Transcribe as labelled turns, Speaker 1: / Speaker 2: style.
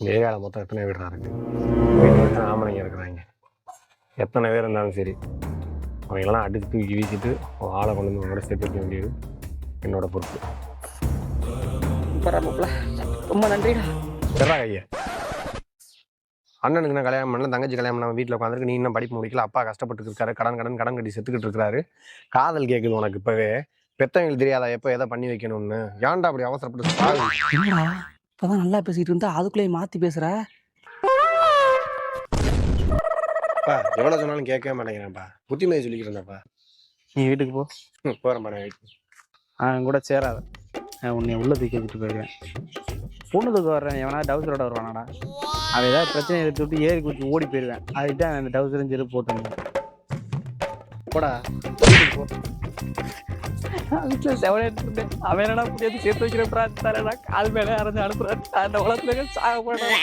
Speaker 1: இந்த ஏரியாவில் மொத்தம் எத்தனை வீடுறா இருக்கு வீட்டில் எத்தனை ஆம்பளைங்க இருக்கிறாங்க. எத்தனை பேர் இருந்தாலும் சரி அவங்களெல்லாம் அடித்து தூக்கி வீசிட்டு ஆளை கொண்டு வந்து உங்களோட சேர்த்து வைக்க வேண்டியது என்னோட பொறுப்பு.
Speaker 2: ரொம்ப நன்றிடா.
Speaker 1: பெறா கையை. அண்ணனுக்கு நான் கல்யாணம் பண்ணல தங்கச்சி கல்யாணம் பண்ண வீட்டில் உட்காந்துருக்கு நீ இன்னும் படிப்பு முடிக்கல அப்பா கஷ்டப்பட்டு இருக்காரு கடன் கடன் கடன் கட்டி செத்துக்கிட்டு இருக்காரு காதல் கேட்குது உனக்கு இப்போவே. பெத்தவங்களுக்கு தெரியாதா எப்போ எதை பண்ணி வைக்கணும்னு? ஏன்டா அப்படி அவசரப்பட்டு
Speaker 2: என்னடா இப்பதான் நல்லா பேசிட்டு இருந்தா அதுக்குள்ளேயே மாத்தி பேசுற?
Speaker 1: அப்பா எவ்வளோ சொன்னாலும் கேட்கவே மாட்டேங்கிறேன்ப்பா. புத்திமதி சொல்லிக்கிட்டு இருந்தேன்ப்பா
Speaker 2: நீ வீட்டுக்கு போ.
Speaker 1: போகிறேன்ப்பா நான் வீட்டுக்கு.
Speaker 2: அவன் கூட சேராத. நான் உன்னை உள்ள தூக்கி வச்சுட்டு போயிருவேன். பொண்ணுக்கு வர்றேன் எவனா டவுசரோட வருவானாடா. அவன் ஏதாவது பிரச்சனை எடுத்து விட்டு ஏறி குச்சி ஓடி போயிடுவேன் அதுக்கு தான் அந்த டவுசரும் செருப்பு போட்டு
Speaker 1: போடா.
Speaker 2: வீட்டில் செவனேட்டு இருந்தேன். அவன் என்னடா புரியாது சேர்த்து வைக்கிற பிரார்த்தனை கால் மேலே அரைஞ்சு அனுப்புறான். அந்த உலகத்துல சாக போறேன்?